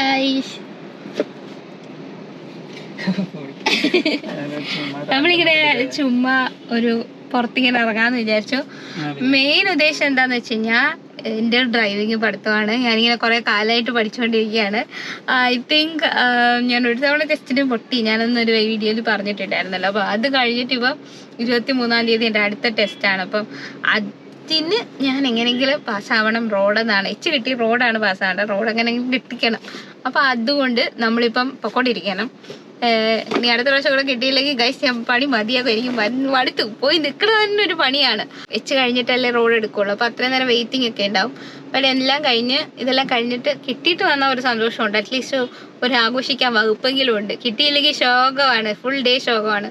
Guys നമ്മളിങ്ങനെ ചുമ്മാ ഒരു പുറത്തിങ്ങനെ ഇറങ്ങാന്ന് വിചാരിച്ചു. മെയിൻ ഉദ്ദേശം എന്താന്ന് വെച്ച് കഴിഞ്ഞാൽ എന്റെ ഡ്രൈവിംഗ് പഠിത്തമാണ്. ഞാനിങ്ങനെ കുറേ കാലമായിട്ട് പഠിച്ചുകൊണ്ടിരിക്കുകയാണ്. ഐ തിങ്ക് ഞാൻ ഒരു തവണ ടെസ്റ്റിന് പൊട്ടി. ഞാനൊന്നൊരു വീഡിയോയിൽ പറഞ്ഞിട്ടുണ്ടായിരുന്നല്ലോ. അപ്പോൾ അത് കഴിഞ്ഞിട്ട് ഇപ്പം ഇരുപത്തി മൂന്നാം തീയതി എന്റെ അടുത്ത ടെസ്റ്റാണ് അപ്പം അതിന് ഞാൻ എങ്ങനെയെങ്കിലും പാസ്സാവണം. റോഡെന്നാണ് എച്ച് കിട്ടി റോഡാണ് പാസ്സാവേണ്ടത്. റോഡ് എങ്ങനെയെങ്കിലും കിട്ടിക്കണം. അപ്പോൾ അതുകൊണ്ട് നമ്മളിപ്പം പൊക്കോണ്ടിരിക്കണം. ഇനി അടുത്ത പ്രാവശ്യം കൂടെ കിട്ടിയില്ലെങ്കിൽ ഗൈസ് ഞാൻ പണി മതിയാകും എനിക്ക് മടുത്തു പോയി നിൽക്കുന്നത് തന്നെ ഒരു പണിയാണ്. എച്ച് കഴിഞ്ഞിട്ടല്ലേ റോഡ് എടുക്കുള്ളൂ. അപ്പോൾ അത്രയും നേരം വെയിറ്റിംഗ് ഒക്കെ ഉണ്ടാവും. അപ്പം എല്ലാം കഴിഞ്ഞ് ഇതെല്ലാം കഴിഞ്ഞിട്ട് കിട്ടിയിട്ട് വന്ന ഒരു സന്തോഷമുണ്ട്. അറ്റ്ലീസ്റ്റ് ഒരു ആഘോഷിക്കാൻ വകുപ്പെങ്കിലും ഉണ്ട്. കിട്ടിയില്ലെങ്കിൽ ശോകമാണ്. Full day ശോകമാണ്.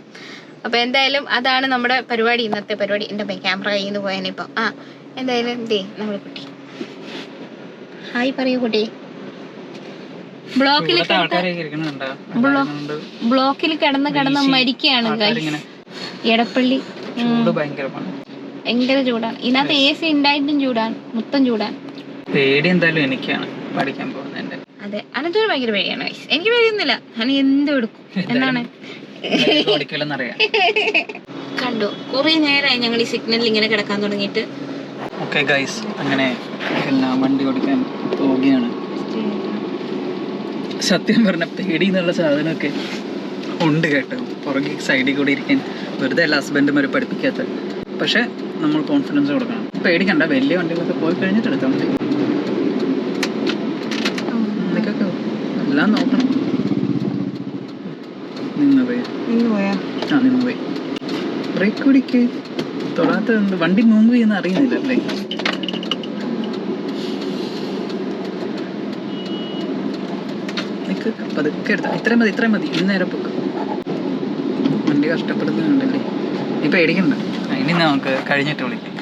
അപ്പോൾ എന്തായാലും അതാണ് നമ്മുടെ പരിപാടി ഇന്നത്തെ പരിപാടി. എന്റെ ക്യാമറ കയ്യിൽ നിന്ന് പോയാനിപ്പം ആ എന്തായാലും ദേ നമ്മൾ കുട്ടി. ഹായ് പറയൂ കുട്ടി. ബ്ലോക്കിൽ ബ്ലോക്കിൽ കിടന്ന് കിടന്ന് മരിക്കുകയാണ് എടപ്പള്ളി. ഭയങ്കര ചൂടാണ്. ഇതിനകത്ത് എ സി ഉണ്ടായിട്ടും ചൂടാണ്. മൊത്തം ചൂടാണ്. പേടി എന്തായാലും എനിക്കാണ് പഠിക്കാൻ പോകുന്നതിന്റെ. അതെ. അനന്തൊരു ഭയങ്കര പേടിയാണ്. എനിക്ക് പേടിയൊന്നുമില്ല. ഞാൻ എന്തും എടുക്കും? എന്നാണ് ഓടിക്കില്ലെന്നറിയാം കണ്ടു. കുറെ നേരമായി ഞങ്ങൾ ഈ സിഗ്നലിൽ ഇങ്ങനെ കിടക്കാൻ തുടങ്ങിയിട്ട്. ഓക്കെ ഗൈസ് അങ്ങനെ എല്ലാം വണ്ടി ഓടിക്കാൻ പോവുകയാണ്. സത്യം പറഞ്ഞ പേടി എന്നുള്ള സാധനമൊക്കെ ഉണ്ട് കേട്ടോ. പുറകെ സൈഡിൽ കൂടി ഇരിക്കാൻ വെറുതെ അല്ല ഹസ്ബൻഡുമാർ പഠിപ്പിക്കാത്ത. പക്ഷെ നമ്മൾ കോൺഫിഡൻസ് കൊടുക്കണം. പേടിക്കണ്ട. വലിയ വണ്ടികളൊക്കെ പോയി കഴിഞ്ഞിട്ട് എടുത്താൽ മതി. ഇതൊക്കെ എല്ലാം നോക്കണം. പോയി ആ നിന്ന് പോയി ബ്രേക്ക് പിടിക്ക്. തൊടാത്ത വണ്ടി മൂവ് ചെയ്യുന്ന അറിയുന്നില്ല അല്ലേ? നിക്ക് പതുക്കെ എടുത്ത. ഇത്രയും മതി ഇത്രയും മതി. ഇന്നേരം നേരെ പൊക്ക്. വണ്ടി കഷ്ടപ്പെടുന്നുണ്ടല്ലേ നീ പേടിക്കണ്ട. ഇനി നമുക്ക് കഴിഞ്ഞിട്ട് വിളിക്കാം.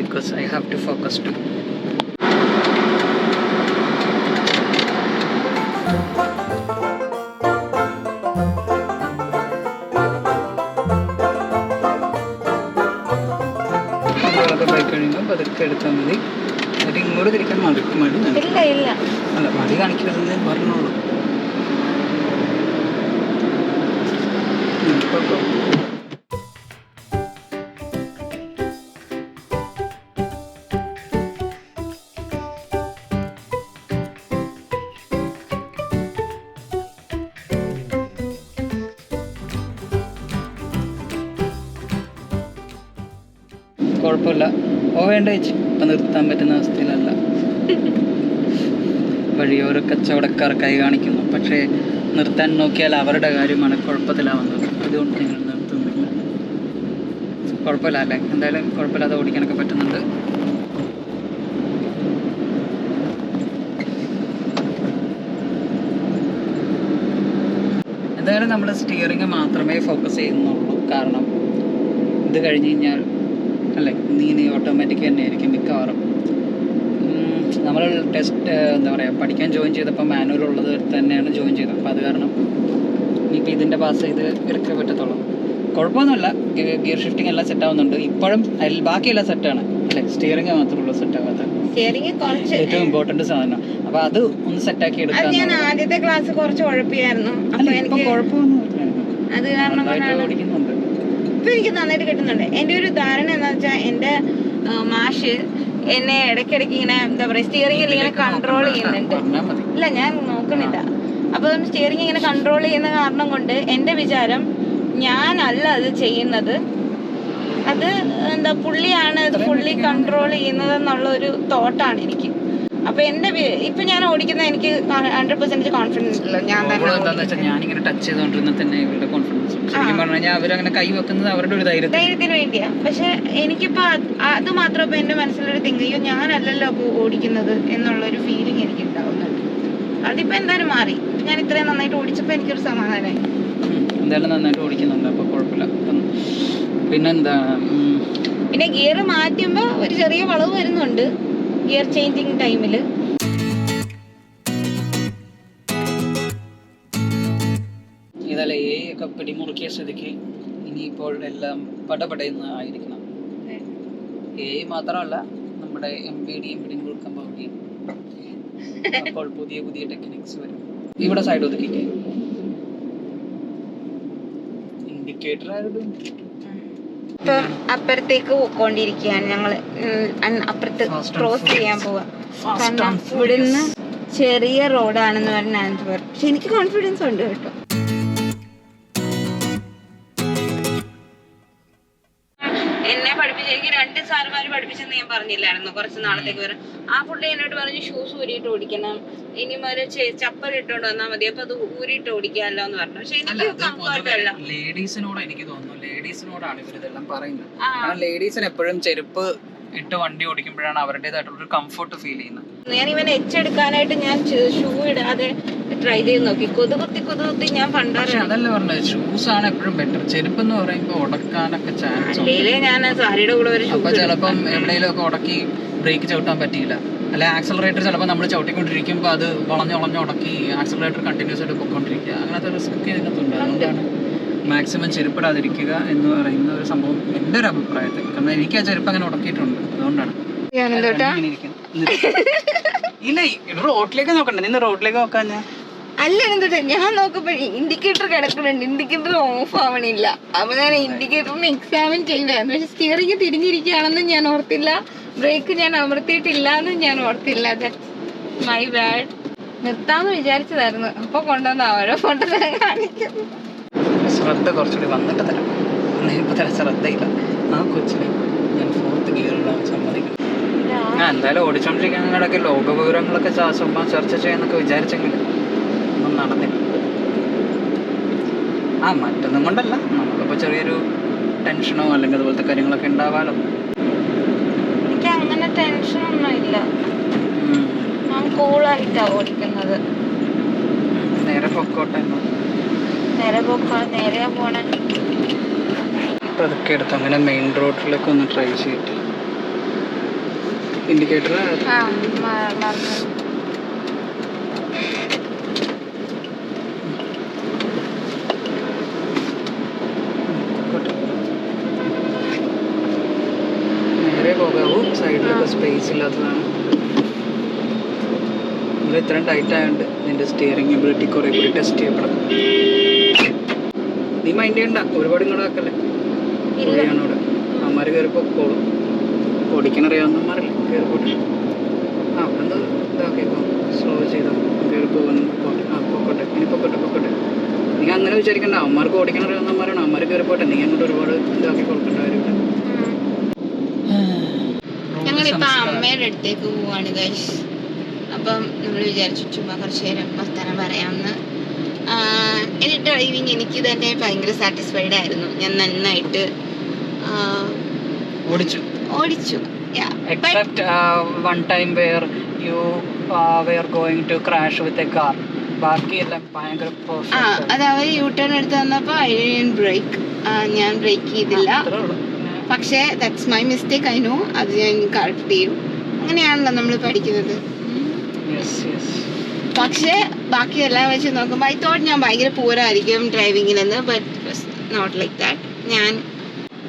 Because I have to focus to പതുക്കെ എടുത്താൽ മതി. എന്നിട്ട് ഇങ്ങോട്ട് തിരിക്കാൻ മതി മടി ഇല്ല ഇല്ല. അല്ല മടി കാണിക്കരുതെന്ന് പറഞ്ഞോളൂ. ഉം, പോ, വേണ്ട ചേച്ചി. ഇപ്പം നിർത്താൻ പറ്റുന്ന അവസ്ഥയിലല്ല. വഴിയോര കച്ചവടക്കാർ കൈ കാണിക്കുന്നു. പക്ഷേ നിർത്താൻ നോക്കിയാൽ അവരുടെ കാര്യമാണ് കുഴപ്പത്തിലാവുന്നത്. അതുകൊണ്ട് നിങ്ങൾ നിർത്തുന്നില്ല കുഴപ്പമില്ല അല്ലേ? എന്തായാലും കുഴപ്പമില്ലാതെ ഓടിക്കാനൊക്കെ പറ്റുന്നുണ്ട്. എന്തായാലും നമ്മൾ സ്റ്റിയറിംഗ് മാത്രമേ ഫോക്കസ് ചെയ്യുന്നുള്ളൂ. കാരണം ഇത് കഴിഞ്ഞ് കഴിഞ്ഞാൽ അല്ലേ നീ ഓട്ടോമാറ്റിക് തന്നെ ആയിരിക്കും മിക്കവാറും നമ്മൾ ടെസ്റ്റ് എന്താ പറയുക പഠിക്കാൻ ജോയിൻ ചെയ്തപ്പോൾ മാനുവൽ ഉള്ളത് തന്നെയാണ് ജോയിൻ ചെയ്തത്. അപ്പോൾ അത് കാരണം ഇനിയിപ്പോൾ ഇതിന്റെ പാസ് ചെയ്ത് എടുക്കാൻ പറ്റത്തുള്ളൂ. കുഴപ്പമൊന്നുമില്ല. ഗിയർ ഷിഫ്റ്റിംഗ് എല്ലാം സെറ്റ് ആവുന്നുണ്ട്. ഇപ്പോഴും അതിൽ ബാക്കിയെല്ലാം സെറ്റാണ് അല്ലേ? സ്റ്റിയറിംഗ് മാത്രമേ ഉള്ളൂ സെറ്റ് ആവാത്ത. ഏറ്റവും ഇമ്പോർട്ടന്റ് സാധനം. അപ്പോൾ അത് ഒന്ന് സെറ്റ് ആക്കി എടുക്കാം ഞാൻ ആദ്യത്തെ ക്ലാസ് കുറച്ച് ഉഴപ്പിയായിരുന്നു. അപ്പൊ എനിക്ക് കുഴപ്പമൊന്നുമില്ല അത് കാരണം ഓടിക്കുന്നുണ്ട്. ഇപ്പൊ എനിക്ക് നന്നായിട്ട് കിട്ടുന്നുണ്ട്. എന്റെ ഒരു ധാരണ എന്താ വെച്ചാൽ എന്റെ മാഷ് എന്നെ ഇടയ്ക്കിടയ്ക്ക് ഇങ്ങനെ എന്താ പറയാ സ്റ്റിയറിംഗ് ഇങ്ങനെ കൺട്രോൾ ചെയ്യുന്നുണ്ട്. ഇല്ല ഞാൻ നോക്കണില്ല അപ്പൊ സ്റ്റിയറിംഗ് ഇങ്ങനെ കൺട്രോൾ ചെയ്യുന്ന കാരണം കൊണ്ട് എന്റെ വിചാരം ഞാനല്ല അത് ചെയ്യുന്നത്. അത് എന്താ പുള്ളിയാണ് അത് പുള്ളി കൺട്രോൾ ചെയ്യുന്നത് എന്നുള്ള ഒരു തോട്ടാണ് എനിക്ക്. അപ്പൊ എന്റെ ഇപ്പൊ ഞാൻ ഓടിക്കുന്ന എനിക്ക് ഹൺഡ്രഡ് പെർസെന്റ് കോൺഫിഡൻസ് ഇല്ല ഞാൻ. വെച്ചാൽ ഞാനിങ്ങനെ ടച്ച് ചെയ്തോണ്ടിരുന്ന തന്നെ ഇവരുടെ കോൺഫിഡൻസ് ശരിക്കും പറഞ്ഞു കഴിഞ്ഞാൽ അവരങ്ങനെ കൈ വെക്കുന്നത് അവരുടെ ഒരു ധൈര്യം ധൈര്യത്തിന് വേണ്ടിയാ. പക്ഷെ എനിക്കിപ്പോ അത് മാത്രം ഇപ്പൊ എന്റെ മനസ്സിലൊരു തിങ്ക് അയ്യോ ഞാനല്ലല്ലോ അപ്പൊ ഓടിക്കുന്നത് എന്നുള്ള ഒരു ഫീലിംഗ് എനിക്ക് ഉണ്ടാവുന്നുണ്ട് അതിപ്പോ എന്തായാലും മാറി. ഞാൻ ഇത്രയും നന്നായിട്ട് ഓടിച്ചപ്പോ എനിക്കൊരു സമാധാനമായി. എന്തായാലും നന്നായിട്ട് ഓടിക്കുന്നുണ്ട്. അപ്പോൾ കുഴപ്പമില്ല. അപ്പം പിന്നെന്താ? പിന്നെ ഗിയർ മാറ്റുമ്പോ ഒരു ചെറിയ വളവ് വരുന്നുണ്ട്. ഗിയർ ചേഞ്ചിങ് ടൈമിൽ ഇതല്ല എ ഒക്കെ പിടിമുറുക്കിയ സ്ഥിതിക്ക് ഇനിയിപ്പോൾ എല്ലാം പടപടയെന്ന് ആയിരിക്കണം. എ മാത്രമല്ല നമ്മുടെ എം പി ഡിയും എം പോവുകയും അപ്പോൾ പുതിയ പുതിയ ടെക്നിക്സ് വരും. ഇവിടെ സൈഡ് ഒതുക്കിക്കേ. ഇൻഡിക്കേറ്റർ ആയിരുന്നു ഇപ്പം അപ്പുറത്തേക്ക് പോയിക്കൊണ്ടിരിക്കുകയാണ് ഞങ്ങൾ. അപ്പുറത്ത് ക്രോസ് ചെയ്യാൻ പോവാ. കാരണം ഇവിടുന്ന് ചെറിയ റോഡാണെന്ന് പറഞ്ഞ പറഞ്ഞു പക്ഷെ എനിക്ക് കോൺഫിഡൻസ് ഉണ്ട് കേട്ടോ. എന്നെ പഠിപ്പിച്ച എനിക്ക് രണ്ട് സാറുമാര് പഠിപ്പിച്ചെന്ന് ഞാൻ പറഞ്ഞില്ലായിരുന്നു. കുറച്ച് നാളത്തേക്ക് വരും ആ പുള്ളി എന്നോട് പറഞ്ഞു ഷൂസ് ഊരിയിട്ട് ഓടിക്കണം. ഇനി മുതൽ ചപ്പൽ ഇട്ടോണ്ട് വന്നാൽ മതി. അപ്പൊ അത് ഊരിട്ട് ഓടിക്കാമല്ലോ എന്ന് പറഞ്ഞു. പക്ഷെ എനിക്ക് കംഫർട്ട് അല്ല ലേഡീസിനോട് എനിക്ക് തോന്നുന്നു. ലേഡീസിനോടാണ് ഇവർ ഇതെല്ലാം പറയുന്നത്. കാരണം ലേഡീസിന് എപ്പോഴും ചെരുപ്പ് ഇട്ട് വണ്ടി ഓടിക്കുമ്പോഴാണ് അവരുടേതായിട്ടുള്ള ഒരു കംഫർട്ട് ഫീൽ ചെയ്യുന്നത്. ഞാൻ ഇവൻ എച്ചെടുക്കാനായിട്ട് ഞാൻ ഷൂ ഇടാതെ ട്രൈ ചെയ്ത് നോക്കി. കൊതുകുത്തി കൊതുകുത്തി ഞാൻ പക്ഷെ പണ്ടാറ് അതല്ല പറഞ്ഞത്? ഷൂസ് ആണ് എപ്പോഴും ബെറ്റർ ചെരുപ്പ് എന്ന് പറയുമ്പോൾ ഉടക്കാനൊക്കെ ചാൻസ് ഞാൻ സാരിയുടെ കൂടെ ഒരു ഷൂ ചിലപ്പം എവിടെയെങ്കിലും ഒക്കെ ഉടക്കി ബ്രേക്ക് ചവിട്ടാൻ പറ്റിയില്ല. അല്ലെ ആക്സലറേറ്റർ ചിലപ്പോൾ നമ്മൾ ചവിട്ടിക്കൊണ്ടിരിക്കുമ്പോൾ അത് വളഞ്ഞ് വളഞ്ഞ് ഉടക്കി ആക്സലറേറ്റർ കണ്ടിന്യൂസ് ആയിട്ട് പൊയ്ക്കൊണ്ടിരിക്കുക. അങ്ങനത്തെ റിസ്ക് ഒക്കെ ഇതിനകത്തുണ്ട്. അതുകൊണ്ടാണ് മാക്സിമം ചെരുപ്പിടാതിരിക്കുക എന്ന് പറയുന്ന ഒരു സംഭവം എന്റെ ഒരു അഭിപ്രായത്തിൽ. കാരണം എനിക്ക് ആ ചെരുപ്പ് അങ്ങനെ ഉടക്കിയിട്ടുണ്ട് അതുകൊണ്ടാണ്. ഇല്ല റോഡിലേക്ക് നോക്കണ്ട. നിന്ന് റോഡിലേക്ക് നോക്കാൻ ഞാൻ അല്ല എന്തോട്ടെ? ഞാൻ നോക്കുമ്പോ ഇൻഡിക്കേറ്റർ കിടക്കുന്നുണ്ട്. ഇൻഡിക്കേറ്റർ ഓഫ് ആവണില്ല. അപ്പൊ ഞാൻ ഇൻഡിക്കേറ്ററിന് എക്സാമിൻ ചെയ്തായിരുന്നു പക്ഷെ സ്റ്റിയറിംഗ് തിരിഞ്ഞിരിക്കുകയാണെന്നും ഞാൻ ഓർത്തില്ല. ബ്രേക്ക് ഞാൻ അമർത്തിയിട്ടില്ല എന്നും ഞാൻ ഓർത്തില്ല. മൈ ബാഡ് നിർത്താന്ന് വിചാരിച്ചതായിരുന്നു. അപ്പൊ കൊണ്ടുവന്ന ഓരോ ഫോട്ടോ കാണിക്കുന്നു ശ്രദ്ധ കുറച്ചുകൂടി വന്നിട്ട് തരാം. ഇപ്പൊ തരാം ശ്രദ്ധയില്ല. ആ കൊച്ചിനെ ഞാൻ ഫോർത്ത് ഗിയറിലാണ് സമ്മതിക്കുന്നത് ഞാൻ എന്തായാലും ഓടിച്ചോണ്ടിരിക്കുന്ന ലോക വിവരങ്ങളൊക്കെ ചാ- ചുമ്മാ ചർച്ച ചെയ്യാന്നൊക്കെ വിചാരിച്ചെങ്കിൽ ഒന്നും നടന്നില്ല. ആ മറ്റൊന്നും കൊണ്ടല്ല. നമുക്കിപ്പോൾ ചെറിയൊരു ടെൻഷനോ അല്ലെങ്കിൽ അതുപോലത്തെ കാര്യങ്ങളൊക്കെ ഉണ്ടാവാലോ. എനിക്ക് അങ്ങനെ ടെൻഷനൊന്നും ഇല്ല. ഞാൻ കൂളായിട്ടാ ഓടിക്കുന്നത്. നേരെ പൊക്കോട്ടെ നേരെ പോക്കോ നേരെ പോണേ. അപ്പൊ അതൊക്കെ എടുത്ത് അങ്ങനെ മെയിൻ റോഡിലേക്ക് ഒന്ന് ട്രൈ ചെയ്തിട്ട്. ഇൻഡിക്കേറ്റർ ആ മ- മറന്നു നേരെ പോകാവൂ ഇല്ലാത്തതാണ് ഇത് ഇത്രയും ടൈറ്റ് ആയതുകൊണ്ട് നിന്റെ സ്റ്റിയറിംഗ് എബിലിറ്റി കുറേ കൂടി ടെസ്റ്റ് ചെയ്യപ്പെടാം. നീ മൈൻഡ് ചെയ്യണ്ട ഒരുപാട് ഇങ്ങോട്ടാക്കല്ലേ ഇല്ല. ഇവിടെ അമ്മമാര് കയറി പൊക്കോളും ഓടിക്കാനറിയാവുന്നമാരല്ലേ കയറി പോട്ടെ. ആ അവിടെ നിന്ന് ഇതാക്കിക്കോ. സ്ലോ ചെയ്തോ. കയറി പോകുന്നു ആ പൊക്കോട്ടെ. ഇനി പൊക്കോട്ടെ പൊക്കോട്ടെ. നീ അങ്ങനെ വിചാരിക്കണ്ട. അമ്മമാർക്ക് ഓടിക്കാനറിയാവുന്നമാരാണ് അമ്മമാർ കയറി പോട്ടെ. നീ അങ്ങോട്ട് ഒരുപാട് ഇതാക്കി കൊടുക്കേണ്ട കാര്യമില്ല. ഞങ്ങളിപ്പോ അമ്മയുടെ അടുത്തേക്ക് പോവാണ് ഗൈസ് അപ്പം നമ്മൾ വിചാരിച്ചു ചുമ്മാ കുറച്ച് നേരം വർത്തമാനം പറയാമെന്ന് എന്നിട്ട് ഡ്രൈവിങ് എനിക്ക് തന്നെ ഭയങ്കര സാറ്റിസ്ഫൈഡ് ആയിരുന്നു. ഞാൻ നന്നായിട്ട് ഓടിച്ചു. ഓടിച്ചു. One time where you uh, were going to crash with a car. ബാക്കിയെല്ലാം ഭയങ്കര ആ. അത് അവർ യൂ ടേൺ എടുത്ത് തന്നപ്പോ ഐ ബ്രേക്ക് ഞാൻ ബ്രേക്ക് ചെയ്തില്ല. പക്ഷേ that's my mistake I know അത് ഞാൻ കറക്റ്റ് ചെയ്യും. അങ്ങനെയാണല്ലോ നമ്മൾ പഠിക്കുന്നത്. പക്ഷേ ബാക്കി എല്ലാം വെച്ച് നോക്കുമ്പോൾ ഐ തോട്ട് ഞാൻ ഭയങ്കര പൂരായിരിക്കും ഡ്രൈവിങ്ങിലെന്ന് ബട്ട് നോട്ട് ലൈക്ക് ദാറ്റ് ഞാൻ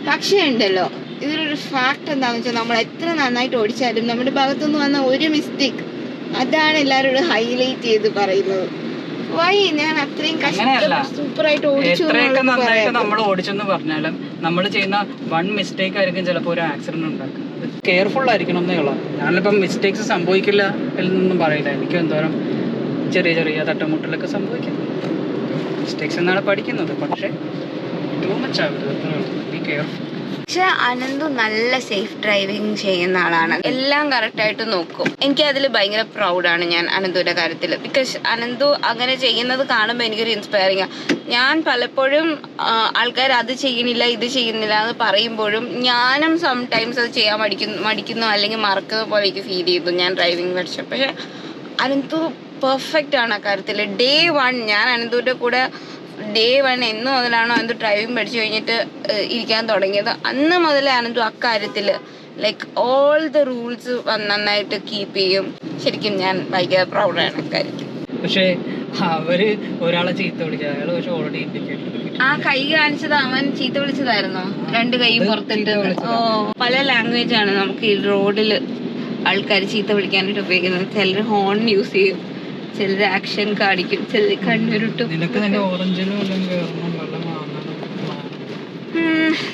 പക്ഷേ ഉണ്ടല്ലോ ഇതിലൊരു ഫാക്ട് എന്താണെന്ന് വെച്ചാൽ നമ്മൾ എത്ര നന്നായിട്ട് ഓടിച്ചാലും നമ്മുടെ ഭാഗത്തുനിന്ന് വന്ന ഒരു മിസ്റ്റേക്ക് അതാണ് എല്ലാവരോടും ഹൈലൈറ്റ് ചെയ്ത് പറയുന്നത്. വൈ ഞാൻ അത്രയും കഷ്ടപ്പെട്ട് സൂപ്പറായിട്ട് ഓടിച്ചു നമ്മൾ ഓടിച്ചെന്ന് പറഞ്ഞാലും നമ്മൾ ചെയ്യുന്ന വൺ മിസ്റ്റേക്ക് ആയിരിക്കും ചിലപ്പോൾ ഒരു ആക്സിഡന്റ് ഉണ്ടാക്കുക. കെയർഫുൾ ആയിരിക്കണം എന്നേ ഉള്ളൂ. ഞാനിപ്പം മിസ്റ്റേക്സ് സംഭവിക്കില്ല എന്നൊന്നും പറയില്ല. എനിക്ക് എന്തോരം ചെറിയ ചെറിയ തട്ടമുട്ടലൊക്കെ സംഭവിക്കും. മിസ്റ്റേക്സ് എന്നാണ് പഠിക്കുന്നത്. പക്ഷേ ടൂ മച്ച് ആവരുത്. ബി കെയർഫുൾ പക്ഷെ അനന്തു നല്ല സേഫ് ഡ്രൈവിംഗ് ചെയ്യുന്ന ആളാണ്. എല്ലാം കറക്റ്റ് ആയിട്ട് നോക്കും. എനിക്ക് അതിൽ ഭയങ്കര പ്രൗഡാണ് ഞാൻ അനന്തുവിന്റെ കാര്യത്തിൽ ബിക്കോസ് അനന്തു അങ്ങനെ ചെയ്യുന്നത് കാണുമ്പോൾ എനിക്കൊരു ഇൻസ്പയറിംഗ് ഞാൻ പലപ്പോഴും ആൾക്കാർ അത് ചെയ്യണില്ല ഇത് ചെയ്യുന്നില്ല എന്ന് പറയുമ്പോഴും ഞാനും സംടൈംസ് അത് ചെയ്യാൻ മടിക്കുന്നു മടിക്കുന്നു അല്ലെങ്കിൽ മറക്കുന്ന പോലെ എനിക്ക് ഫീൽ ചെയ്തു ഞാൻ ഡ്രൈവിംഗ് പഠിച്ചു പക്ഷെ അനന്തു പെർഫെക്റ്റ് ആണ് ആ കാര്യത്തിൽ ഡേ വൺ ഞാൻ അനന്തുവിന്റെ കൂടെ ഡേ വൺ എന്ന് മുതലാണോ അനന്തു ഡ്രൈവിംഗ് പഠിച്ചു കഴിഞ്ഞിട്ട് ഇരിക്കാൻ തുടങ്ങിയത്? അന്ന് മുതലേ അനന്തു അക്കാര്യത്തിൽ ലൈക്ക് ഓൾ ദ റൂൾസ് നന്നായിട്ട് കീപ്പ് ചെയ്യും. ശരിക്കും ഞാൻ ഭയങ്കര പ്രൗഡാണ് അക്കാര്യത്തിൽ. പക്ഷേ അവർ ഒരാളെ ചീത്ത വിളിച്ചത്. അയാൾ പക്ഷെ ഓൾറെഡി ഇൻഡിക്കേറ്റർ ആ കൈ കാണിച്ചത് അവൻ ചീത്ത വിളിച്ചതായിരുന്നോ. രണ്ട് കൈയും പുറത്തിട്ട്. ഓ പല ലാംഗ്വേജ് ആണ് നമുക്ക് ഈ റോഡിൽ ആൾക്കാർ ചീത്ത വിളിക്കാനായിട്ട് ഉപയോഗിക്കുന്നത്. ചിലർ ഹോൺ യൂസ് ചെയ്യും. ചിലർ ആക്ഷൻ കാണിക്കും. ചിലർ കണ്ണുരുട്ടും.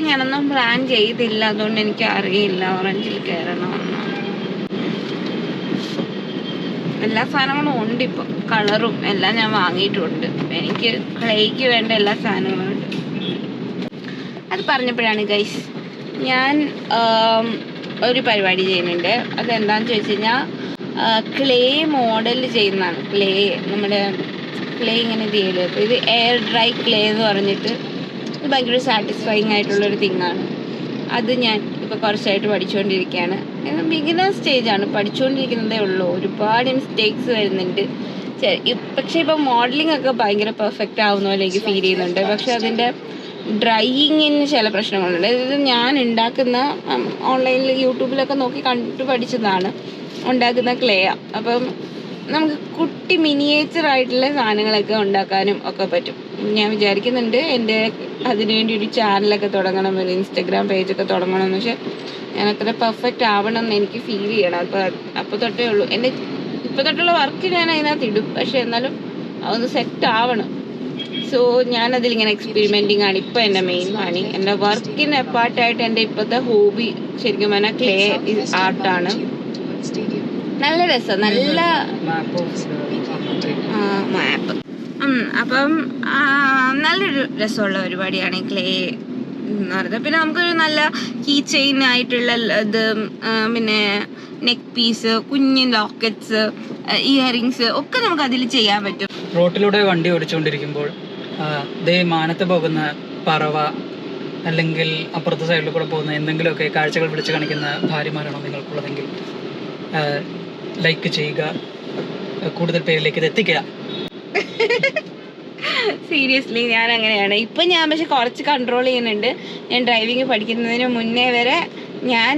ഞാനൊന്നും പ്ലാൻ ചെയ്തില്ല. അതുകൊണ്ട് എനിക്ക് അറിയില്ല. ഓറഞ്ചിൽ കയറണമെന്ന് എല്ലാ സാധനങ്ങളും ഉണ്ട് ഇപ്പൊ. കളറും എല്ലാം ഞാൻ വാങ്ങിയിട്ടുണ്ട്. എനിക്ക് ക്ലേക്ക് വേണ്ട എല്ലാ സാധനങ്ങളും ഉണ്ട്. അത് പറഞ്ഞപ്പോഴാണ് ഗൈസ് ഞാൻ ഒരു പരിപാടി ചെയ്യുന്നുണ്ട്. അതെന്താണെന്ന് ചോദിച്ചു കഴിഞ്ഞാൽ ക്ലേ മോഡൽ ചെയ്യുന്നതാണ്. ക്ലേ നമ്മുടെ ക്ലേ ഇങ്ങനെ ചെയ്യൽ. അപ്പോൾ ഇത് എയർ ഡ്രൈ ക്ലേ എന്ന് പറഞ്ഞിട്ട് ഇത് ഭയങ്കര സാറ്റിസ്ഫൈങ് ആയിട്ടുള്ളൊരു തിങ്ങാണ് അത് ഞാൻ ഇപ്പോൾ കുറച്ചായിട്ട് പഠിച്ചുകൊണ്ടിരിക്കുകയാണ് ബിഗിനർ സ്റ്റേജാണ് പഠിച്ചുകൊണ്ടിരിക്കുന്നതേ ഉള്ളൂ. ഒരുപാട് മിസ്റ്റേക്സ് വരുന്നുണ്ട്. പക്ഷേ ഇപ്പോൾ മോഡലിംഗ് ഒക്കെ ഭയങ്കര പെർഫെക്റ്റ് ആവുന്ന പോലെ എനിക്ക് ഫീൽ ചെയ്യുന്നുണ്ട്. പക്ഷെ അതിന്റെ ഡ്രൈയിങ്ങിന് ചില പ്രശ്നങ്ങളുണ്ട്. ഇത് ഞാൻ ഉണ്ടാക്കുന്ന ഓൺലൈനിൽ യൂട്യൂബിലൊക്കെ നോക്കി കണ്ടു പഠിച്ചതാണ്. ഉണ്ടാക്കുന്ന ക്ലേയാ അപ്പം നമുക്ക് കുട്ടി മിനിയേച്ചർ ആയിട്ടുള്ള സാധനങ്ങളൊക്കെ ഉണ്ടാക്കാനും ഒക്കെ പറ്റും. ഞാൻ വിചാരിക്കുന്നുണ്ട് എന്റെ അതിനുവേണ്ടി ഒരു ചാനലൊക്കെ തുടങ്ങണം ഒരു ഇൻസ്റ്റഗ്രാം പേജൊക്കെ തുടങ്ങണം എന്ന്. വെച്ചാൽ ഞാൻ അത്ര പെർഫെക്റ്റ് ആവണം എന്ന് എനിക്ക് ഫീൽ ചെയ്യണം. അപ്പോൾ അപ്പോൾ തൊട്ടേ ഉള്ളൂ. എന്റെ ഇപ്പോൾ തൊട്ടുള്ള വർക്ക് ഞാൻ അതിനകത്ത് ഇടും. പക്ഷെ എന്നാലും അതൊന്ന് സെറ്റ് ആവണം. സോ ഞാനതിലിങ്ങനെ എക്സ്പെരിമെന്റിങ് ആണ്. ഇപ്പോൾ എന്റെ മെയിൻ പണി. എന്റെ വർക്കിന് അപ്പാർട്ടായിട്ട് എന്റെ ഇപ്പോഴത്തെ ഹോബി ശരിക്കും പറഞ്ഞാൽ ക്ലേ ആർട്ടാണ് നല്ല രസം. നല്ല മാപ്പ്. അപ്പം നല്ലൊരു രസമുള്ള പരിപാടിയാണ് ക്ലേ എന്ന് പറയുന്നത്. പിന്നെ നമുക്കൊരു നല്ല കീ ചെയിൻ ആയിട്ടുള്ള ഇത് പിന്നെ നെക്ക് പീസ് കുഞ്ഞു ലോക്കറ്റ്സ് ഇയറിങ്സ് ഒക്കെ നമുക്ക് അതിൽ ചെയ്യാൻ പറ്റും. റോട്ടിലൂടെ വണ്ടി ഓടിച്ചുകൊണ്ടിരിക്കുമ്പോൾ ദേ മാനത്ത് പോകുന്ന പറവ അല്ലെങ്കിൽ അപ്പുറത്തെ സൈഡിൽ കൂടെ പോകുന്ന എന്തെങ്കിലുമൊക്കെ കാഴ്ചകൾ വിളിച്ചു കാണിക്കുന്ന ഭാര്യമാരാണോ നിങ്ങൾക്കുള്ളതെങ്കിൽ ലൈക്ക് ചെയ്യുക കൂടുതൽ പേരിലേക്ക് ഇത് എത്തിക്കുക. സീരിയസ്ലി ഞാൻ അങ്ങനെയാണ്. ഇപ്പൊ ഞാൻ പക്ഷെ കുറച്ച് കൺട്രോൾ ചെയ്യുന്നുണ്ട്. ഞാൻ ഡ്രൈവിംഗ് പഠിക്കുന്നതിന് മുന്നേ വരെ ഞാൻ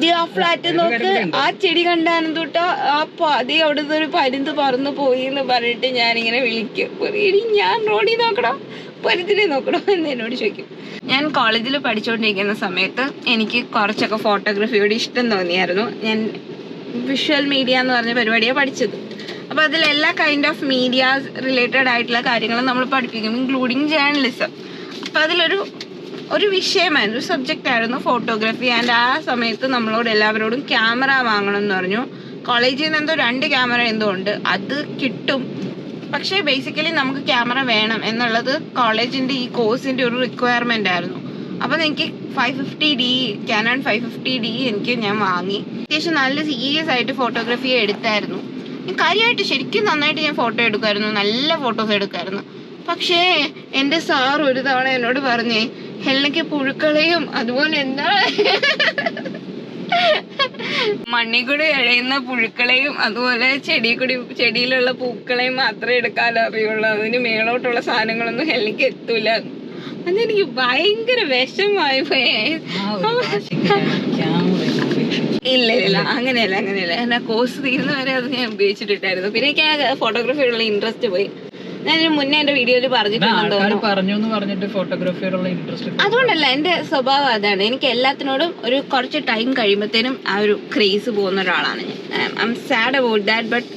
ദേ ആ ഫ്ലാറ്റ് നോക്ക് ആ ചെടി കണ്ടാനും തൊട്ടോ ആ പതി അവിടുന്ന് ഒരു പരുന്ത് പറന്നു പോയി എന്ന് പറഞ്ഞിട്ട് ഞാൻ ഇങ്ങനെ വിളിക്കും എടി ഞാൻ റോഡിൽ നോക്കണോ? പരുത്തിനെ നോക്കണോ? എന്ന് എന്നോട് ചോദിക്കും. ഞാൻ കോളേജിൽ പഠിച്ചുകൊണ്ടിരിക്കുന്ന സമയത്ത് എനിക്ക് കുറച്ചൊക്കെ ഫോട്ടോഗ്രാഫിയോട് ഇഷ്ടം തോന്നിയായിരുന്നു. ഞാൻ വിഷ്വൽ മീഡിയ എന്ന് പറഞ്ഞ പരിപാടിയാണ് പഠിച്ചത്. അപ്പോൾ അതിൽ എല്ലാ കൈൻഡ് ഓഫ് മീഡിയാസ് റിലേറ്റഡ് ആയിട്ടുള്ള കാര്യങ്ങളും നമ്മൾ പഠിപ്പിക്കും ഇൻക്ലൂഡിങ് ജേർണലിസം അപ്പോൾ അതിലൊരു ഒരു വിഷയമായിരുന്നു ഒരു സബ്ജക്റ്റ് ആയിരുന്നു ഫോട്ടോഗ്രാഫി ആൻഡ് ആ സമയത്ത് നമ്മളോട് എല്ലാവരോടും ക്യാമറ വാങ്ങണം എന്ന് പറഞ്ഞു. കോളേജിൽ നിന്ന് എന്തോ രണ്ട് ക്യാമറ എന്തോ ഉണ്ട്. അത് കിട്ടും. പക്ഷേ ബേസിക്കലി നമുക്ക് ക്യാമറ വേണം എന്നുള്ളത് കോളേജിന്റെ ഈ കോഴ്സിന്റെ ഒരു റിക്വയർമെന്റ് ആയിരുന്നു. അപ്പോൾ എനിക്ക് five fifty D Canon five fifty D എനിക്ക് ഞാൻ വാങ്ങി. അത്യാവശ്യം നല്ല സീരിയസ് ആയിട്ട് ഫോട്ടോഗ്രാഫി എടുത്തായിരുന്നു. ഞാൻ കാര്യമായിട്ട് ശരിക്കും നന്നായിട്ട് ഞാൻ ഫോട്ടോ എടുക്കുമായിരുന്നു. നല്ല ഫോട്ടോസ് എടുക്കുമായിരുന്നു. പക്ഷേ എന്റെ സാർ ഒരു തവണ എന്നോട് പറഞ്ഞേ ഹെല്ലയ്ക്ക് പുഴുക്കളെയും അതുപോലെ എന്താ? മണ്ണിൽ കൂടി ഇഴയുന്ന പുഴുക്കളെയും അതുപോലെ ചെടി കൂടി ചെടിയിലുള്ള പൂക്കളെയും മാത്രമേ എടുക്കാൻ അറിയുള്ളൂ അതിന് മേളോട്ടുള്ള സാധനങ്ങളൊന്നും ഹെല്ലിക്ക് എത്തൂല. അതെനിക്ക് ഭയങ്കര വിഷമായി ഇല്ല ഇല്ല. അങ്ങനെയല്ല അങ്ങനെയല്ല. എന്നാ കോഴ്സ് തീരുന്ന വരെ അത് ഞാൻ ഉപയോഗിച്ചിട്ടുണ്ടായിരുന്നു പിന്നെ എനിക്ക് ആ ഫോട്ടോഗ്രാഫിയോടുള്ള ഇൻട്രസ്റ്റ് പോയി. ഞാൻ മുന്നേ എന്റെ വീഡിയോയിൽ പറഞ്ഞിട്ടുണ്ടോ അതുകൊണ്ടല്ല എന്റെ സ്വഭാവം അതാണ്. എനിക്ക് എല്ലാത്തിനോടും ഒരു കുറച്ച് ടൈം കഴിയുമ്പോഴത്തേനും ആ ഒരു ക്രേസ് പോകുന്ന ഒരാളാണ് ഞാൻ. I am sad about that but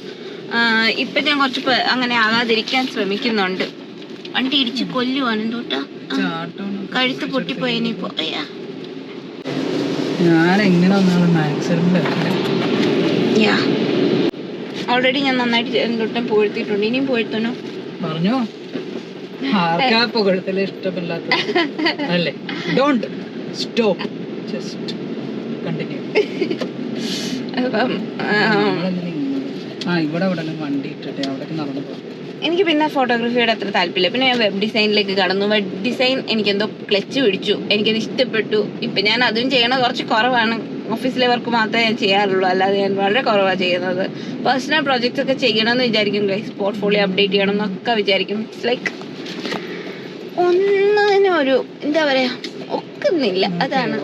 ഇപ്പൊ ഞാൻ കുറച്ച് അങ്ങനെ ആകാതിരിക്കാൻ ശ്രമിക്കുന്നുണ്ട്. വണ്ടി ഇടിച്ച് കൊല്ലുവാണ്. എന്തോട്ടാ? കഴുത്ത് പൊട്ടിപ്പോയി ഇനിയിപ്പോ അയ്യാ. യാ. ഓൾറെഡി ഞാൻ നന്നായിട്ട് എന്തോട്ടം പുകഴ്ത്തിയിട്ടുണ്ട്. ഇനിയും പുകഴ്ത്തണോ? പറഞ്ഞോ? ആർക്കാ ഇഷ്ടമല്ലാത്ത ഇഷ്ടമില്ലാത്ത അല്ലേ? ഡോണ്ട് സ്റ്റോപ്പ് ജസ്റ്റ് കണ്ടിന്യൂ അപ്പം ആ ഇവിടെ ഇവിടെ വണ്ടി ഇട്ടിട്ട് അവിടേക്ക് നടന്നു പോകും. എനിക്ക് പിന്നെ ഫോട്ടോഗ്രാഫിയോട് അത്ര താല്പര്യമില്ല. പിന്നെ ഞാൻ വെബ് ഡിസൈനിലേക്ക് കടന്നു. വെബ് ഡിസൈൻ എനിക്കെന്തോ ക്ലച്ച് പിടിച്ചു. എനിക്കത് ഇഷ്ടപ്പെട്ടു. ഇപ്പം ഞാൻ അതും ചെയ്യണത് കുറച്ച് കുറവാണ്. ഓഫീസിലെ വർക്ക് മാത്രമേ ഞാൻ ചെയ്യാറുള്ളൂ. അല്ലാതെ ഞാൻ വളരെ കുറവാണ് ചെയ്യുന്നത്. പേഴ്സണൽ പ്രോജക്റ്റ്സ് ഒക്കെ ചെയ്യണമെന്ന് വിചാരിക്കും. ഗൈസ് പോർട്ട്ഫോളിയോ അപ്ഡേറ്റ് ചെയ്യണം എന്നൊക്കെ വിചാരിക്കും. ഇറ്റ്സ് ലൈക്ക് ഒന്നിനും ഒരു എന്താ പറയാ ഒക്കുന്നില്ല. അതാണ്.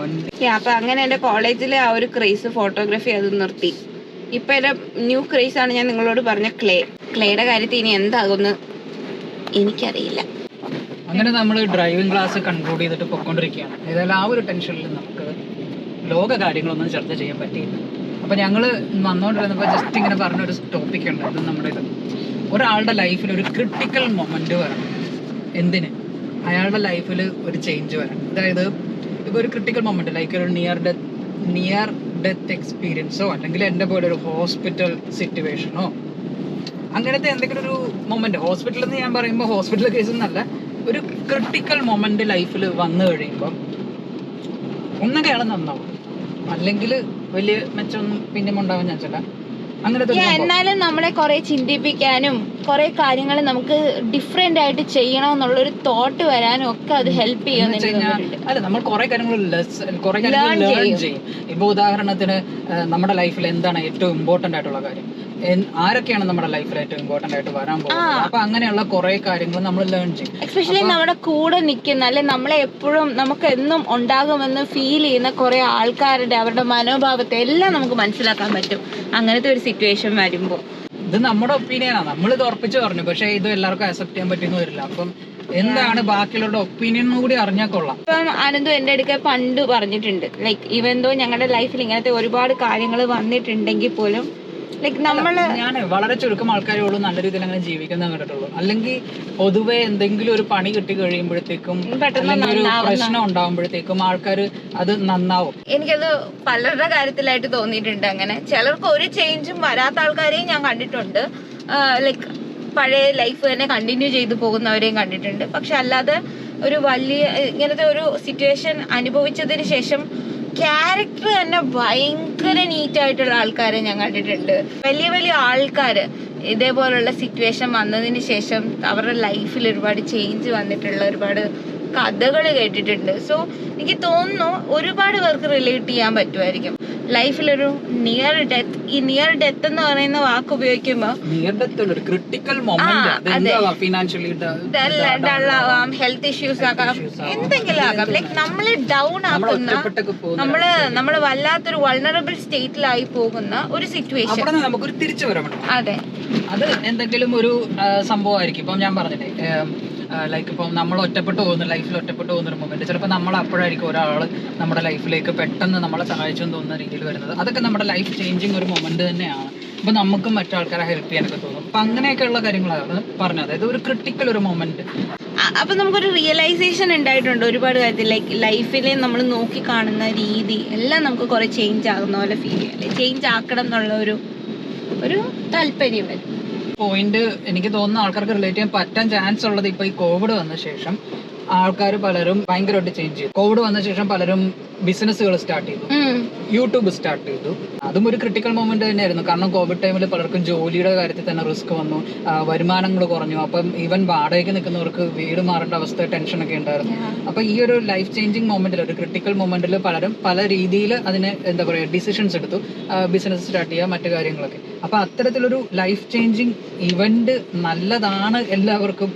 അപ്പം അങ്ങനെ എന്റെ കോളേജിലെ ആ ഒരു ക്രേസ് ഫോട്ടോഗ്രാഫി അത് നിർത്തി. ഇപ്പൊ എന്റെ ന്യൂ ക്രേസ് ആണ് ഞാൻ നിങ്ങളോട് പറഞ്ഞ ക്ലേ ക്ലേയുടെ കാര്യത്തിൽ ഇനി എന്താകുമെന്ന് എനിക്കറിയില്ല. അങ്ങനെ നമ്മൾ ഡ്രൈവിംഗ് ക്ലാസ് കൺക്ലൂഡ് ചെയ്തിട്ട് പൊയ്ക്കൊണ്ടിരിക്കുകയാണ്. ഏതായാലും ആ ഒരു ടെൻഷനിൽ നമുക്ക് ലോക കാര്യങ്ങളൊന്നും ചർച്ച ചെയ്യാൻ പറ്റിയില്ല. അപ്പം ഞങ്ങൾ വന്നുകൊണ്ടിരുന്നപ്പോൾ ജസ്റ്റ് ഇങ്ങനെ പറഞ്ഞൊരു ടോപ്പിക് ഉണ്ട്. അത് നമ്മുടെ ഇത്. ഒരാളുടെ ലൈഫിൽ ഒരു ക്രിട്ടിക്കൽ മൊമെന്റ് വരണം. എന്തിന്? അയാളുടെ ലൈഫിൽ ഒരു ചേഞ്ച് വരണം. അതായത് ഇപ്പോൾ ഒരു ക്രിട്ടിക്കൽ മൊമെന്റ് ലൈക്ക് ഒരു നിയർ ഡെത്ത് നിയർ ഡെത്ത് എക്സ്പീരിയൻസോ അല്ലെങ്കിൽ എന്റെ പോലെ ഒരു ഹോസ്പിറ്റൽ സിറ്റുവേഷനോ അങ്ങനത്തെ എന്തെങ്കിലും ഒരു മൊമെന്റ് ഹോസ്പിറ്റലിൽ നിന്ന് ഞാൻ പറയുമ്പോൾ ഹോസ്പിറ്റൽ കേസ് എന്നല്ല ഒരു ക്രിട്ടിക്കൽ മൊമെന്റ് ലൈഫിൽ വന്നു കഴിയുമ്പോൾ ഒന്നൊക്കെ അയാൾ നന്നാവും. അല്ലെങ്കിൽ വലിയ മെച്ചമൊന്നും പിന്നെ ഉണ്ടാവാൻ ഞാൻ ഒരു എന്നാലും നമ്മളെ കുറെ ചിന്തിപ്പിക്കാനും കുറെ കാര്യങ്ങൾ നമുക്ക് ഡിഫറെന്റ് ആയിട്ട് ചെയ്യണമെന്നുള്ള ഒരു തോട്ട് വരാനും ഒക്കെ അത് ഹെൽപ്പ് ചെയ്യുന്നുണ്ട് അല്ല നമ്മൾ കുറെ കാര്യങ്ങൾ കുറെ കാര്യങ്ങൾ ലേൺ ചെയ്യും. ഇപ്പൊ ഉദാഹരണത്തിന് നമ്മുടെ ലൈഫിൽ എന്താണ് ഏറ്റവും ഇമ്പോർട്ടന്റ് ആയിട്ടുള്ള കാര്യം? ആരൊക്കെയാണ് നമ്മുടെ ലൈഫിൽ ഏറ്റവും ഇമ്പോർട്ടന്റ് ആയിട്ട് വരാൻ പോകുന്നത്? അപ്പൊ അങ്ങനെയുള്ള കുറെ കാര്യങ്ങൾ നമ്മൾ ലേൺ ചെയ്യും. എസ്പെഷ്യലി നമ്മുടെ കൂടെ നിൽക്കുന്ന അല്ലെ നമ്മളെ എപ്പോഴും നമുക്ക് എന്നും ഉണ്ടാകുമെന്ന് ഫീൽ ചെയ്യുന്ന കുറെ ആൾക്കാരുടെ അവരുടെ മനോഭാവത്തെ എല്ലാം നമുക്ക് മനസ്സിലാക്കാൻ പറ്റും. അങ്ങനത്തെ ഒരു സിറ്റുവേഷൻ വരുമ്പോൾ ഇത് നമ്മുടെ ഒപ്പീനിയനാണ് നമ്മൾ ഇത് ഉറപ്പിച്ച് പറഞ്ഞു. പക്ഷേ ഇത് എല്ലാവർക്കും അക്സെപ്റ്റ് ചെയ്യാൻ പറ്റുന്ന വരില്ല. അപ്പം എന്താണ് ബാക്കിയുള്ളവരുടെ ഒപ്പീനിയൻ കൂടി അറിഞ്ഞാൽ കൊള്ളാം. ഇപ്പം അനന്തു എന്റെ അടുക്ക പണ്ട് പറഞ്ഞിട്ടുണ്ട്. ലൈക്ക് ഈവൻ ദോ ഞങ്ങളുടെ ലൈഫിൽ ഇങ്ങനത്തെ ഒരുപാട് കാര്യങ്ങൾ വന്നിട്ടുണ്ടെങ്കിൽ പോലും ലൈക്ക് നമ്മൾ ഞാൻ വളരെ ചുരുക്കം ആൾക്കാരേ ഉള്ളൂ നല്ല രീതിയിൽ അങ്ങനെ ജീവിക്കുന്ന കണ്ടിട്ടുള്ളൂ. അല്ലെങ്കിൽ പൊതുവെ എന്തെങ്കിലും ഒരു പണി കിട്ടി കഴിയുമ്പോഴത്തേക്കും ഒരു പ്രശ്നം ഉണ്ടാകുമ്പോഴത്തേക്കും ആൾക്കാർ അത് നന്നാവും. എനിക്കത് പലരുടെ കാര്യത്തിലായിട്ട് തോന്നിയിട്ടുണ്ട് അങ്ങനെ. ചിലർക്ക് ഒരു ചേഞ്ചും വരാത്ത ആൾക്കാരെയും ഞാൻ കണ്ടിട്ടുണ്ട്. ലൈക്ക് പഴയ ലൈഫ് തന്നെ കണ്ടിന്യൂ ചെയ്തു പോകുന്നവരെയും കണ്ടിട്ടുണ്ട്. പക്ഷെ അല്ലാതെ ഒരു വലിയ ഇങ്ങനത്തെ ഒരു സിറ്റുവേഷൻ അനുഭവിച്ചതിന് ശേഷം ക്യാരക്ടർ തന്നെ ഭയങ്കര നീറ്റ് ആയിട്ടുള്ള ആൾക്കാരെ ഞാൻ കണ്ടിട്ടുണ്ട്. വലിയ വലിയ ആൾക്കാർ ഇതേപോലുള്ള സിറ്റുവേഷൻ വന്നതിന് ശേഷം അവരുടെ ലൈഫിൽ ഒരുപാട് ചേഞ്ച് വന്നിട്ടുള്ള ഒരുപാട് കഥകൾ കേട്ടിട്ടുണ്ട്. സോ എനിക്ക് തോന്നുന്നു ഒരുപാട് പേർക്ക് റിലേറ്റ് ചെയ്യാൻ പറ്റുമായിരിക്കും. ലൈഫിലൊരു നിയർ ഡെത്ത് ഈ നിയർ ഡെത്ത് എന്ന് പറയുന്ന വാക്ക് ഉപയോഗിക്കുമ്പോൾ നിയർ ഡെത്ത് ഒരു ക്രിട്ടിക്കൽ ഫിനാൻഷ്യലി ഡള്ളാവാം ഹെൽത്ത് ഇഷ്യൂസ് ആകാം. എന്തെങ്കിലും ആകാം. ലൈക്ക് നമ്മളെ ഡൗൺ ആക്കുന്ന നമ്മൾ നമ്മൾ വല്ലാത്തൊരു വൾണറബിൾ സ്റ്റേറ്റിലായി പോകുന്ന ഒരു സിറ്റുവേഷൻ നമുക്കൊരു തിരിച്ചു വരാൻ അതെ. അത് എന്തെങ്കിലും ഒരു സംഭവമായിരിക്കും. ഇപ്പം ഞാൻ പറഞ്ഞില്ലേ ലൈക്ക് ഇപ്പം നമ്മൾ ഒറ്റപ്പെട്ടു പോകുന്ന ലൈഫിൽ ഒറ്റപ്പെട്ടു പോകുന്ന ഒരു മൊമെന്റ് ചിലപ്പോൾ നമ്മൾ അപ്പോഴായിരിക്കും ഒരാൾ നമ്മുടെ ലൈഫിലേക്ക് പെട്ടെന്ന് നമ്മളെ സഹായിച്ചു എന്ന് തോന്നുന്ന രീതിയിൽ വരുന്നത്. അതൊക്കെ നമ്മുടെ ലൈഫ് ചേഞ്ചിങ് ഒരു മൊമെന്റ് തന്നെയാണ്. അപ്പൊ നമുക്കും മറ്റാൾക്കാരെ ഹെൽപ്പ് ചെയ്യാനൊക്കെ തോന്നും. അപ്പൊ അങ്ങനെയൊക്കെയുള്ള കാര്യങ്ങളാണ് പറഞ്ഞത്. അതായത് ഒരു ക്രിട്ടിക്കൽ ഒരു മൊമെന്റ് അപ്പൊ നമുക്കൊരു റിയലൈസേഷൻ ഉണ്ടായിട്ടുണ്ട് ഒരുപാട് കാര്യത്തിൽ. ലൈക്ക് ലൈഫിൽ നമ്മൾ നോക്കി കാണുന്ന രീതി എല്ലാം നമുക്ക് കുറെ ചേഞ്ച് ആകുന്ന പോലെ ഫീൽ ചെയ്യാം ചേഞ്ച് ആക്കണം എന്നുള്ള ഒരു ഒരു താല്പര്യം വരും പോയിന്റ് എനിക്ക് തോന്നുന്ന ആൾക്കാർക്ക് റിലേറ്റ് ചെയ്യാൻ പറ്റാൻ ചാൻസ് ഉള്ളത് ഇപ്പൊ ഈ കോവിഡ് വന്ന ശേഷം ആൾക്കാർ പലരും ഭയങ്കരമായിട്ട് ചേഞ്ച് ചെയ്തു. കോവിഡ് വന്ന ശേഷം പലരും ബിസിനസ്സുകൾ സ്റ്റാർട്ട് ചെയ്തു. യൂട്യൂബ് സ്റ്റാർട്ട് ചെയ്തു. അതും ഒരു ക്രിട്ടിക്കൽ മൊമെന്റ് തന്നെയായിരുന്നു. കാരണം കോവിഡ് ടൈമിൽ പലർക്കും ജോലിയുടെ കാര്യത്തിൽ തന്നെ റിസ്ക് വന്നു. വരുമാനങ്ങൾ കുറഞ്ഞു. അപ്പം ഈവൻ വാടകയ്ക്ക് നിൽക്കുന്നവർക്ക് വീട് മാറേണ്ട അവസ്ഥ ടെൻഷനൊക്കെ ഉണ്ടായിരുന്നു. അപ്പൊ ഈ ഒരു ലൈഫ് ചേഞ്ചിങ് മൊമെന്റിൽ ഒരു ക്രിട്ടിക്കൽ മൊമെന്റിൽ പലരും പല രീതിയിൽ അതിന് എന്താ പറയുക ഡിസിഷൻസ് എടുത്തു. ബിസിനസ് സ്റ്റാർട്ട് ചെയ്യുക മറ്റു കാര്യങ്ങളൊക്കെ. അപ്പൊ അത്തരത്തിലൊരു ലൈഫ് ചേഞ്ചിങ് ഇവന്റ് നല്ലതാണ് എല്ലാവർക്കും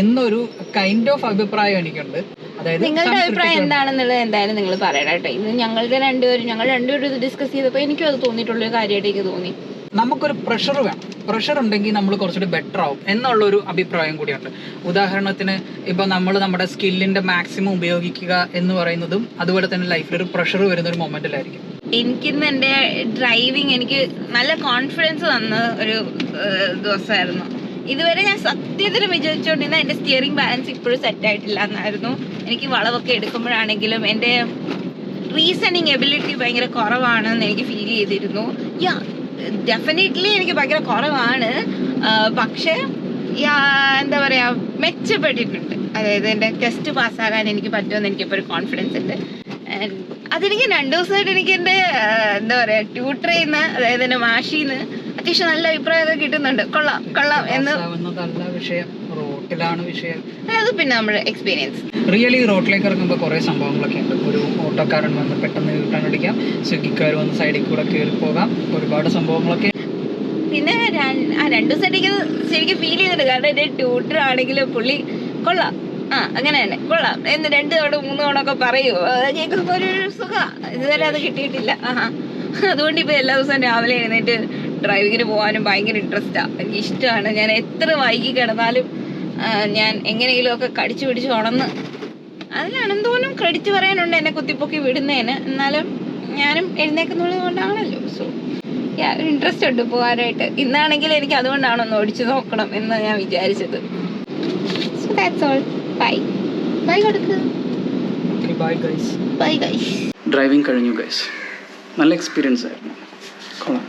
എന്നൊരു കൈൻഡ് ഓഫ് അഭിപ്രായം എനിക്കുണ്ട്. അതായത് നിങ്ങളുടെ അഭിപ്രായം എന്താണെന്നുള്ളത് എന്തായാലും നിങ്ങൾ പറയണം കേട്ടോ. ഇത് ഞങ്ങളുടെ രണ്ടുപേരും ഞങ്ങൾ രണ്ടുപേരും ഇത് ഡിസ്കസ് ചെയ്തപ്പോൾ എനിക്കും അത് തോന്നിയിട്ടുള്ളൊരു കാര്യമായിട്ട് എനിക്ക് തോന്നി. നമുക്കൊരു പ്രഷർ വേണം. പ്രഷർ ഉണ്ടെങ്കിൽ നമ്മൾ കുറച്ചുകൂടി ബെറ്റർ ആവും എന്നുള്ള ഒരു അഭിപ്രായം കൂടിയുണ്ട്. ഉദാഹരണത്തിന് ഇപ്പൊ നമ്മൾ നമ്മുടെ സ്കില്ലിന്റെ മാക്സിമം ഉപയോഗിക്കുക എന്ന് പറയുന്നതും അതുപോലെ തന്നെ ലൈഫിൽ ഒരു പ്രഷർ വരുന്ന ഒരു മൊമെന്റിലായിരിക്കും എനിക്കിന്ന് എന്റെ ഡ്രൈവിംഗ് എനിക്ക് നല്ല കോൺഫിഡൻസ് തന്ന ഒരു ദിവസമായിരുന്നു. ഇതുവരെ ഞാൻ സത്യത്തിൽ വിചാരിച്ചുകൊണ്ടിരുന്ന എന്റെ സ്റ്റിയറിംഗ് ബാലൻസ് ഇപ്പോഴും സെറ്റ് ആയിട്ടില്ല എന്നായിരുന്നു എനിക്ക് വളവൊക്കെ എടുക്കുമ്പോഴാണെങ്കിലും എന്റെ റീസണിങ് എബിലിറ്റി ഭയങ്കര കുറവാണെന്ന് എനിക്ക് ഫീൽ ചെയ്തിരുന്നു. യാ ഡെഫിനറ്റ്ലി എനിക്ക് ഭയങ്കര കുറവാണ്. പക്ഷേ എന്താ പറയാ മെച്ചപ്പെട്ടിട്ടുണ്ട്. അതായത് എന്റെ ടെസ്റ്റ് പാസ്സാകാൻ എനിക്ക് പറ്റുമെന്ന് എനിക്കിപ്പോൾ ഒരു കോൺഫിഡൻസ് ഉണ്ട്. And അതെനിക്ക് രണ്ടു ദിവസമായിട്ട് എനിക്ക് എന്റെ എന്താ പറയാ ട്യൂട്ടർ ചെയ്യുന്ന അതായത് എന്റെ മാഷീന്ന് അത്യാവശ്യം നല്ല അഭിപ്രായമൊക്കെ കിട്ടുന്നുണ്ട്. കൊള്ളാം കൊള്ളാം എന്ന് നല്ല വിഷയം. റോട്ടിലാണ് വിഷയം. അത് പിന്നെ നമ്മുടെ എക്സ്പീരിയൻസ് റിയലി റോട്ടിലേക്ക് ഇറങ്ങുമ്പോൾ കുറേ സംഭവങ്ങളൊക്കെ ഉണ്ട്. ഒരു ഓട്ടോക്കാരൻ വന്ന് പെട്ടെന്ന് യൂട്ടേൺ അടിക്കാം. സ്വിഗ്ഗിക്കാർ വന്ന് സൈഡിൽ കൂടെ കയറി പോകാം. ഒരുപാട് സംഭവങ്ങളൊക്കെ പിന്നെ ആ രണ്ടു ദിവസമായിട്ട് ശരിക്കും ഫീൽ ചെയ്തിട്ടുണ്ട് കാരണം എന്റെ ട്യൂട്ടർ ആണെങ്കിലും പുള്ളി കൊള്ളാം. ആ അങ്ങനെ തന്നെ. കൊള്ളാം. എന്ന് രണ്ട് തവണ മൂന്ന് തവണ ഒക്കെ പറയൂ. കേൾക്കുമ്പോൾ ഒരു സുഖ. ഇതുവരെ അത് കിട്ടിയിട്ടില്ല. ആ അതുകൊണ്ട് ഇപ്പൊ എല്ലാ ദിവസവും രാവിലെ എഴുന്നേറ്റ് ഡ്രൈവിങ്ങിന് പോകാനും ഭയങ്കര ഇൻട്രസ്റ്റാണ് എനിക്ക് ഇഷ്ടമാണ്. ഞാൻ എത്ര വൈകി കിടന്നാലും ഞാൻ എങ്ങനെയെങ്കിലും ഒക്കെ കടിച്ചു പിടിച്ച് ഉണന്ന് അതിലാണ് എന്തോന്നും ക്രെഡിറ്റ് പറയാനുണ്ട് എന്നെ കുത്തിപ്പൊക്കി വിടുന്നതിന് എന്നാലും ഞാനും എഴുന്നേക്കുന്നുള്ളത് കൊണ്ടാണല്ലോ സോ ഒരു ഇൻട്രസ്റ്റ് ഉണ്ട് പോകാനായിട്ട്. ഇന്നാണെങ്കിൽ എനിക്ക് അതുകൊണ്ടാണ് ഒന്ന് ഓടിച്ചു നോക്കണം എന്ന് ഞാൻ വിചാരിച്ചത്. So that's all bye bye കൊടുക്ക്. Bye guys bye guys driving കഴിഞ്ഞു ഗൈസ് നല്ല എക്സ്പീരിയൻസ് ആയിരുന്നു. കൊള്ളാം.